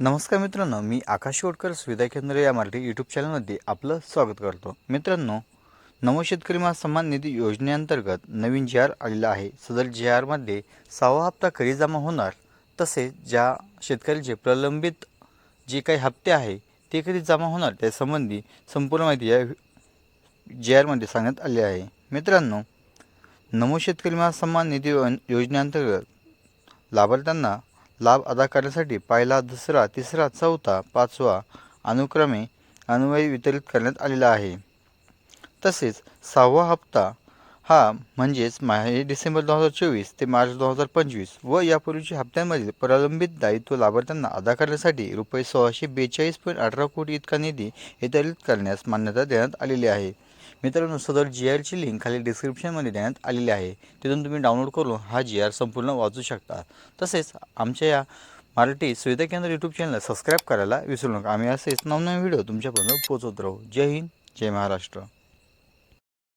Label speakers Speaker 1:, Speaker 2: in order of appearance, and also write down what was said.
Speaker 1: नमस्कार मित्रांनो मी आकाश ओडकर सुविधा केंद्र या मराठी यूट्यूब चॅनलमध्ये आपलं स्वागत करतो. मित्रांनो नमो शेतकरी महासन्मान सन्मान निधी योजनेअंतर्गत नवीन जी आर आलेला आहे. सदर जी आरमध्ये सहावा हप्ता कधी जमा होणार तसेच ज्या शेतकऱ्याचे प्रलंबित जे काही हप्ते आहे ते कधी जमा होणार त्यासंबंधी संपूर्ण माहिती या जी आरमध्ये सांगण्यात आली आहे. मित्रांनो नमो शेतकरी महासन्मान सन्मान निधी योजनेअंतर्गत लाभार्थ्यांना लाभ अदा करण्यासाठी पहिला दुसरा तिसरा चौथा पाचवा अनुक्रमे अन्वय वितरित करण्यात आलेला आहे. तसेच सहावा हप्ता हा म्हणजेच माहे डिसेंबर दोन हजार चोवीस ते मार्च दोन हजार पंचवीस व यापूर्वीच्या हप्त्यांमधील प्रलंबित दायित्व लाभार्थ्यांना अदा करण्यासाठी रुपये सोळाशे बेचाळीस पॉईंट अठरा कोटी इतका निधी वितरित करण्यास मान्यता देण्यात आलेली आहे. मित्रांनो सदर जी आरची लिंक खाली डिस्क्रिप्शनमध्ये देण्यात आलेली आहे. तिथून तुम्ही डाउनलोड करून हा जी आर संपूर्ण वाचू शकता. तसेच आमच्या या मराठी सुविधा केंद्र यूट्यूब चॅनलला सबस्क्राईब करायला विसरू नका. आम्ही असेच नवनवीन व्हिडिओ तुमच्यापर्यंत पोहोचवत राहू. जय हिंद जय महाराष्ट्र.